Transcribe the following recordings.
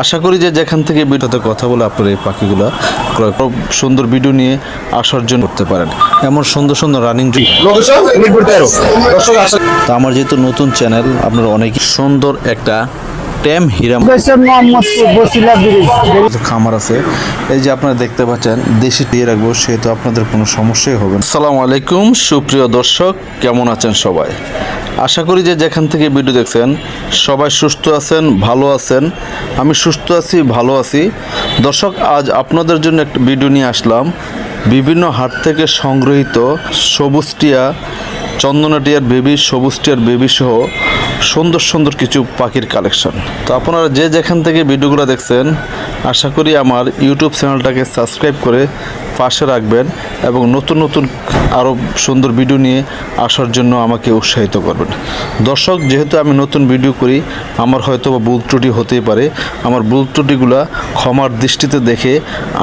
আশা করি যে যেখান থেকে ভিডিওতে কথা বলে আপনারা এই পাখিগুলো ক্রয় খুব সুন্দর ভিডিও নিয়ে আসার জন্য করতে পারেন। এমন সুন্দর সুন্দর রানিং তা আমার যেহেতু নতুন চ্যানেল আপনারা অনেক সুন্দর একটা ট্যাম হিরাম খামার আছে এই যে আপনারা দেখতে পাচ্ছেন দেশি দিয়ে রাখব সেহেতু আপনাদের কোনো সমস্যাই হবে না। আসসালামু আলাইকুম সুপ্রিয় দর্শক কেমন আছেন সবাই? আশা করি যে যেখান থেকে ভিডিও দেখছেন সবাই সুস্থ আছেন ভালো আছেন। আমি সুস্থ আছি ভালো আছি। দর্শক আজ আপনাদের জন্য একটা ভিডিও নিয়ে আসলাম। বিভিন্ন হাট থেকে সংগৃহীত সবুজ টিয়া চন্দনাটিয়ার বেবি, সবুজ টিয়ার বেবি সহ সুন্দর সুন্দর কিছু পাখির কালেকশন তো আপনারা যে যেখান থেকে ভিডিওগুলো দেখছেন, আশা করি আমার ইউটিউব চ্যানেলটাকে সাবস্ক্রাইব করে পাশে রাখবেন এবং নতুন নতুন আরও সুন্দর ভিডিও নিয়ে আসার জন্য আমাকে উৎসাহিত করবেন। দর্শক, যেহেতু আমি নতুন ভিডিও করি, আমার হয়তো বা ভুল ত্রুটি হতেই পারে। আমার ভুল ত্রুটিগুলো ক্ষমার দৃষ্টিতে দেখে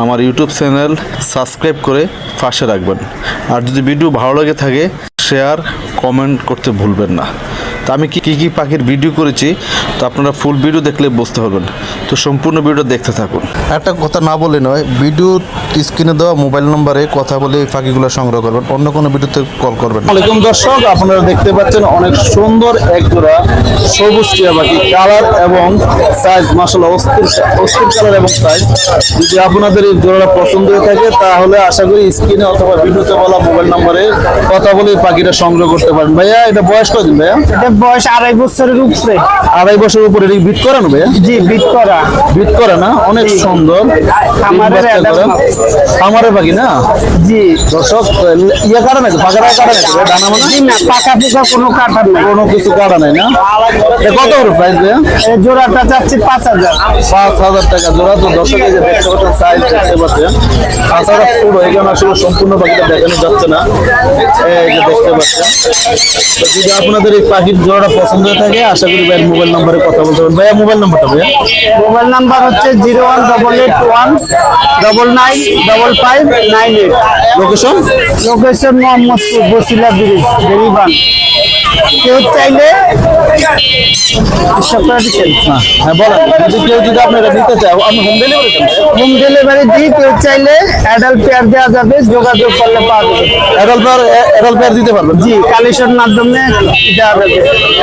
আমার ইউটিউব চ্যানেল সাবস্ক্রাইব করে পাশে রাখবেন। আর যদি ভিডিও ভালো লাগে থাকে শেয়ার কমেন্ট করতে ভুলবেন না। তো আমি কি কী পাখির ভিডিও করেছি তো আপনারা ফুল ভিডিও দেখলে বুঝতে পারবেন। তো সম্পূর্ণ ভিডিও দেখতে থাকুন। একটা কথা না বলে নয় ভিডিও স্ক্রিনে দেওয়া মোবাইল নম্বরে কথা বলে এই পাখিগুলো সংগ্রহ করবেন। অন্য কোনো ভিডিওতে কল করবেন না। আলাইকুম দর্শক আপনারা দেখতে পাচ্ছেন অনেক সুন্দর এক জোড়া সবুজ টিয়া পাখি। কালার এবং সাইজ মাসাল্লাহ অস্থির অস্থির কালার এবং সাইজ যদি আপনাদের এই জোড়াটা পছন্দ হয়ে থাকে তাহলে আশা করি স্ক্রিনে অথবা ভিডিওতে বলা মোবাইল নম্বরে কথা বলে পাখিটা সংগ্রহ করতে পারেন। ভাইয়া এটা বয়স কদিন ভাইয়া? এটা বয়স আড়াই বছরের উপরে। আড়াই বছর উপরে বিট করানো ভাইয়া? জি বিট করা। বিট করে না? অনেক সুন্দর। খামারের খামারের পাখি না? জি। দর্শক ইয়ে কাটা নাকি? পাখা কাটা নাকি? ডানা মানে? না পাকা পোকা কোনো কাটার নাই। কোনো কিছু কাটা নাই না? এ কত করে প্রাইস এই জোড়াটা চাচ্ছি পাঁচ হাজার। পাঁচ হাজার টাকা জোড়া। তো দর্শক এই যে দেখতে পাচ্ছেন সাইজ দেখতে পাচ্ছেন। তাছাড়া পুরো এখানে আসলে সম্পূর্ণ পাখিটা দেখানো যাচ্ছে না। এই যে দেখতে পাচ্ছেন। যদি আপনাদের এই পাখির জোড়াটা পছন্দ হয়ে থাকে আশা করি ভাইয়ের মোবাইল নম্বরে কথা বলতে পারেন ভাইয়া মোবাইল নাম্বারটা ভাইয়া? মোবাইল নাম্বার হচ্ছে zero one double eight one double nine double five nine eight. Location location Mohammadpur Basila bridge বেরিবান কেউ চাইলে হ্যাঁ বলেন। যদি কেউ যদি আপনারা নিতে চায় আমি হোম ডেলিভারি হোম ডেলিভারি দিই কেউ চাইলে অ্যাডাল্ট পেয়ার দেওয়া যাবে যোগাযোগ করলে পাওয়া যাবে। পেয়ার দিতে পারবেন? জি কালেকশন মাধ্যমে দেওয়া যাবে।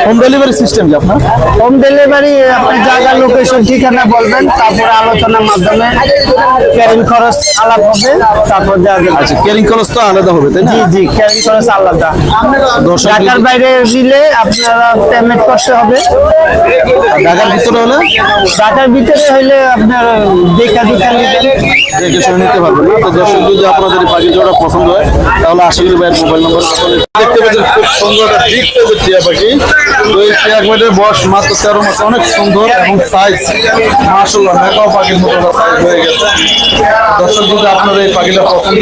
হোম ডেলিভারি সিস্টেম কি আপনার? হোম ডেলিভারি আপনি জায়গা লোকেশন ঠিকানা বলবেন তারপরে আলোচনার মাধ্যমে ক্যারিং খরচ আলাদা হবে তারপর যাবে আচ্ছা কেরিং খরচ তো আলাদা হবে তাই না? জি জি ক্যারিং খরচ আলাদা। ঢাকার বাইরে দিলে আপনারা পেমেন্ট করতে হবে। ঢাকার ভিতরে হলে? ঢাকার ভিতরে হইলে আপনার দেখা দেখা দেখে শুনে নিতে পারবেন না। তো দর্শক যদি আপনাদের পাখি জোড়া পছন্দ হয় তাহলে আশা করি ভাইয়ের মোবাইল নম্বর দেখতে পাচ্ছেন। খুব সুন্দর একটা সাইজের টিয়া পাখি। তো এই টিয়া পাখিটার বয়স মাত্র তেরো মাস অনেক সুন্দর এবং সাইজ মাসাল্লাহ মেকাও পাখির মতো সাইজ হয়ে গেছে। দর্শক যদি আপনার এই পাখিটা পছন্দ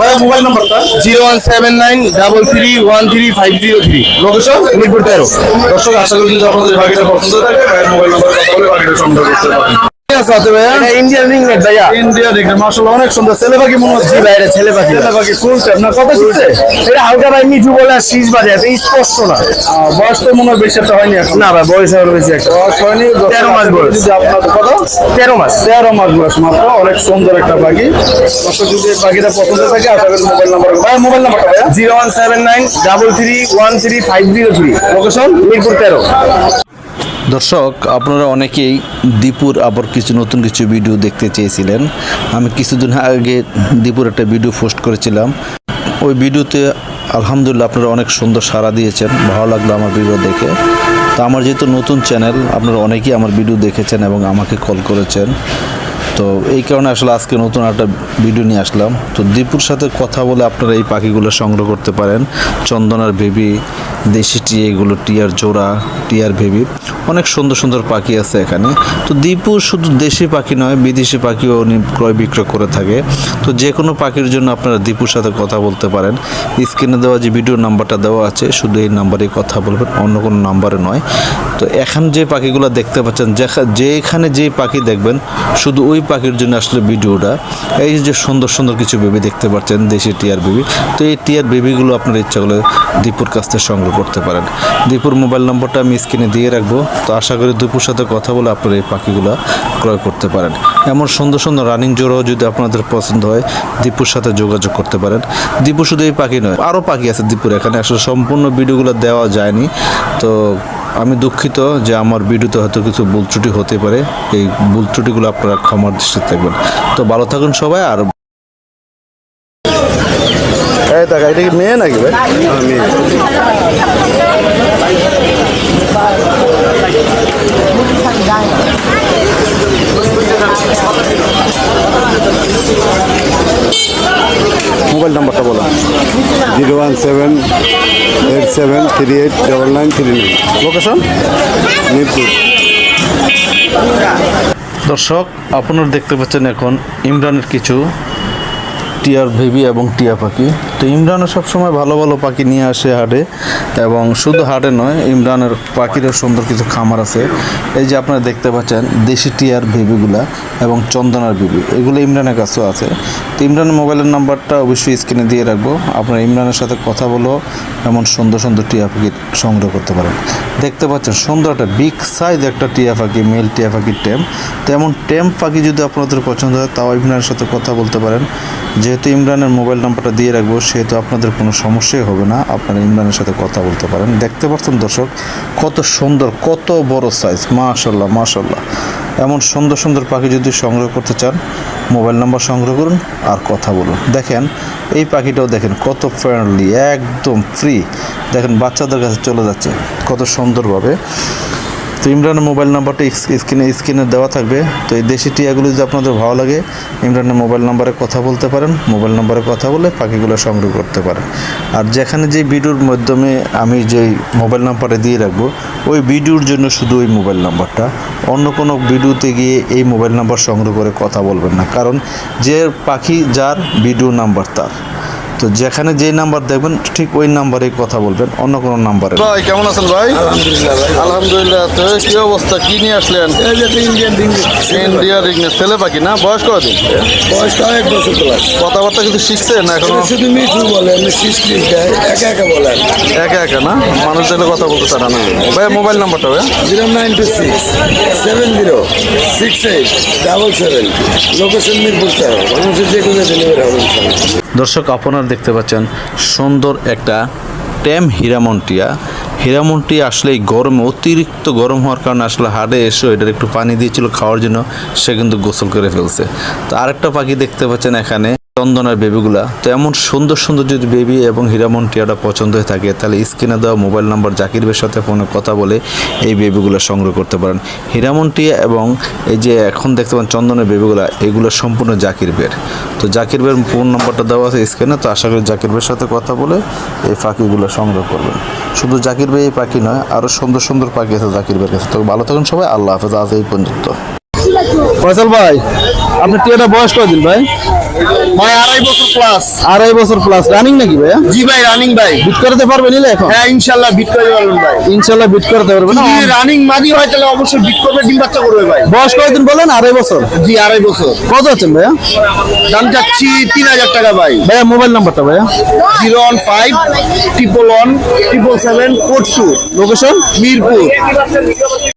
হয় মোবাইল নম্বরটা zero one seven nine double three one three five zero three. Location Mirpur তেরো। দর্শক আশা করি যদি আপনাদের পাখিটা পছন্দ ভাইয়ের মোবাইল নম্বর কথা বলে পাখিটা সংগ্রহ করতে পারেন। আছে আছে ভাইয়া ইন্ডিয়ান রিংনেট ভাইয়া। ইন্ডিয়া দেখে মাসাল্লাহ অনেক সুন্দর। ছেলে পাখি মনে হচ্ছে। জি ভাই এটা ছেলে পাখি ছেলে পাখি ফুল টাইপ না কত শিখছে এটা হালকা ভাই মিঠু বলে আর শীষ বাজে এত স্পষ্ট না। আহ, বয়স তো মনে হয় বেশি একটা হয়নি এখন। না ভাই বয়স আরও বেশি একটা। বয়স হয়নি তেরো মাস বয়স। যদি আপনাদের কত? তেরো মাস। বয়স মাত্র অনেক সুন্দর একটা পাখি দর্শক যদি পাখিটা পছন্দ থাকে মোবাইল নাম্বার ভাই মোবাইল নাম্বারটা ভাইয়া? Zero one seven nine double three one three five zero three. Location Mirpur তেরো। দর্শক, আপনারা অনেকেই দীপুর আবার কিছু নতুন কিছু ভিডিও দেখতে চেয়েছিলেন। আমি কিছুদিন আগে দীপুর একটা ভিডিও পোস্ট করেছিলাম। ওই ভিডিওতে আলহামদুলিল্লাহ আপনারা অনেক সুন্দর সাড়া দিয়েছেন। ভালো লাগল আমার ভিডিও দেখে। তো আমার যেহেতু নতুন চ্যানেল আপনারা অনেকেই আমার ভিডিও দেখেছেন এবং আমাকে কল করেছেন। তো এই কারণে আসলে আজকে নতুন একটা ভিডিও নিয়ে আসলাম। তো দীপুর সাথে কথা বলে আপনারা এই পাখিগুলো সংগ্রহ করতে পারেন। চন্দনার বেবি, দেশি টিয়া এগুলো টিয়ার জোড়া, টিয়ার বেবি। অনেক সুন্দর সুন্দর পাখি আছে এখানে। তো দীপু শুধু দেশি পাখি নয়, বিদেশি পাখিও উনি ক্রয় বিক্রয় করে থাকে। তো যে কোনো পাখির জন্য আপনারা দীপুর সাথে কথা বলতে পারেন। স্ক্রিনে দেওয়া যে ভিডিও নাম্বারটা দেওয়া আছে, শুধু এই নাম্বারেই কথা বলবেন, অন্য কোনো নাম্বারে নয়। তো এখন যে পাখিগুলো দেখতে পাচ্ছেন, যেখা- যেখানে যে পাখি দেখবেন, শুধু ওই পাখির জন্য আসলে ভিডিওটা। এই যে সুন্দর সুন্দর কিছু বেবি দেখতে পাচ্ছেন, দেশি টিয়ার বেবি। তো এই টিয়ার বেবিগুলো আপনার ইচ্ছা করলে দীপুর কাছ থেকে সংগ্রহ করতে পারেন। দীপুর মোবাইল নম্বরটা আমি স্ক্রিনে দিয়ে রাখব। তো আশা করি দুপুর সাথে কথা বলে আপনারা এই পাখিগুলো ক্রয় করতে পারেন। এমন সুন্দর সুন্দর রানিং জোড়াও যদি আপনাদের পছন্দ হয়, দীপুর সাথে যোগাযোগ করতে পারেন। দীপু শুধু এই পাখি নয় আরও পাখি আছে দীপুর এখানে। আসলে সম্পূর্ণ ভিডিওগুলো দেওয়া যায়নি। তো আমি দুঃখিত যে আমার ভিডিওতে হয়তো কিছু ভুল ত্রুটি হতে পারে। এই ভুল ত্রুটিগুলো আপনারা ক্ষমার দৃষ্টিতে থাকবেন। তো ভালো থাকুন সবাই আর এটা কি মেয়ে নাকি ভাই? মোবাইল নাম্বারটা বলো zero one seven eight seven three eight double nine three nine location Mirpur দর্শক আপনারা দেখতে পাচ্ছেন এখন ইমরানের কিছু টিয়ার বেবি এবং টিয়া পাখি। তো ইমরানও সবসময় ভালো ভালো পাখি নিয়ে আসে হাটে এবং শুধু হাটে নয়, ইমরানের পাখিরও সুন্দর কিছু খামার আছে। এই যে আপনারা দেখতে পাচ্ছেন, দেশি টিয়ার বেবিগুলা এবং চন্দনার বেবি এগুলো ইমরানের কাছেও আছে। তো ইমরানের মোবাইলের নাম্বারটা অবশ্যই স্ক্রিনে দিয়ে রাখব। আপনারা ইমরানের সাথে কথা বলো, এমন সুন্দর সুন্দর টিয়া পাখি সংগ্রহ করতে পারেন। দেখতে পাচ্ছেন, সুন্দর একটা বিগ সাইজ একটা টিয়া পাখি, মেল টিয়া পাখির টেম। তো এমন টেম পাখি যদি আপনাদের পছন্দ হয়, তাও ইমরানের সাথে কথা বলতে পারেন। যেহেতু ইমরানের মোবাইল নাম্বারটা দিয়ে রাখব, সেহেতু আপনাদের কোনো সমস্যাই হবে না। আপনারা ইমরানের সাথে কথা বলতে পারেন। দেখতে পাচ্ছেন দর্শক, কত সুন্দর, কত বড় সাইজ মাশাল্লাহ মাশাল্লাহ এমন সুন্দর সুন্দর পাখি যদি সংগ্রহ করতে চান, মোবাইল নাম্বার সংগ্রহ করুন আর কথা বলুন। দেখেন, এই পাখিটাও দেখেন কত ফ্রেন্ডলি একদম ফ্রি দেখেন, বাচ্চাদের কাছে চলে যাচ্ছে, কত সুন্দরভাবে। তো ইমরানের মোবাইল নাম্বারটা স্ক্রিনে স্ক্রিনে দেওয়া থাকবে। তো এই দেশি টিয়াগুলো যদি আপনাদের ভালো লাগে, ইমরানের মোবাইল নাম্বারে কথা বলতে পারেন, মোবাইল নাম্বারে কথা বলে পাখিগুলো সংগ্রহ করতে পারেন। আর যেখানে যে ভিডিওর মাধ্যমে আমি যে মোবাইল নাম্বারটা দিয়ে রাখব, ওই ভিডিওর জন্য শুধু ওই মোবাইল নাম্বারটা। অন্য কোনো ভিডিওতে গিয়ে এই মোবাইল নাম্বার সংগ্রহ করে কথা বলবেন না। কারণ যে পাখি, যার ভিডিও নাম্বার তার। তো যেখানে যেই নাম্বার দেখবেন ঠিক ওই নাম্বারেই কথা বলবেন অন্য কোনো নাম্বারে ভাই কেমন আছেন ভাই? আলহামদুলিল্লাহ ভাই। আলহামদুলিল্লাহ তো কি অবস্থা? কি নিয়ে আসলেন? ইন্ডিয়া রিগনে ছেলে পাখি না? বয়স কদিন বয়সটা এক বছর প্লাস কথাবার্তা কিছু শিখছেন না এখনও শুধু মিঠু বলে একা একা বলেন একা একা না? মানুষ চাইলে কথা বলতে চায় না ভাই মোবাইল নাম্বারটা ভাই? Zero nine two six seven zero six eight double seven. Location Mirpur তেরো। মানুষের যে কোনো ডেলিভারি হবে দর্শক, আপনারা দেখতে পাচ্ছেন সুন্দর একটা ট্যাম হিরামন্টিয়া। হিরামন্টি আসলে এই গরমে, অতিরিক্ত গরম হওয়ার কারণে আসলে হাড়ে এসে এটার একটু পানি দিয়েছিল খাওয়ার জন্য, সে কিন্তু গোসল করে ফেলছে। তো আরেকটা পাখি দেখতে পাচ্ছেন এখানে। চন্দনের বেবিগুলা তো এমন সুন্দর সুন্দর যদি বেবি এবং হিরামন টিয়াটা পছন্দ হয়ে থাকে, তাহলে স্ক্রিনে দেওয়া মোবাইল নাম্বার জাকির বের সাথে ফোনে কথা বলে এই বেবিগুলো সংগ্রহ করতে পারেন। হিরামন টিয়া এবং এই যে এখন দেখতে পান চন্দনের বেবিগুলা এগুলো সম্পূর্ণ জাকির বের তো জাকির বের ফোন নাম্বারটা দেওয়া আছে স্ক্রিনে তো আশা করি জাকির বের সাথে কথা বলে এই পাখিগুলো সংগ্রহ করবেন। শুধু জাকির ভাই এই পাখি নয় আরও সুন্দর সুন্দর পাখি আছে জাকির বের কাছে। তো ভালো থাকুন সবাই, আল্লাহ হাফেজ, আজ এই পর্যন্ত। ফয়সাল ভাই আপনি টিয়াটা বয়স কদিন ভাই? ভাই আড়াই বছর প্লাস আড়াই বছর প্লাস রানিং নাকি ভাইয়া? জি ভাই রানিং ভাই। বিট করতে পারবে নিলে এখন? হ্যাঁ ইনশাল্লাহ বিট করে পারবেন ভাই। বিট করতে পারবে না? যদি রানিং মাদি হয় তাহলে অবশ্যই বিট করবে ডিম বাচ্চা করবে ভাই। বয়স কয়দিন বলেন? আড়াই বছর? জি আড়াই বছর। কত আছেন ভাইয়া? দাম চাচ্ছি তিন হাজার টাকা ভাই। ভাইয়া মোবাইল নাম্বারটা ভাইয়া। Zero one five triple one triple seven four two location Mirpur.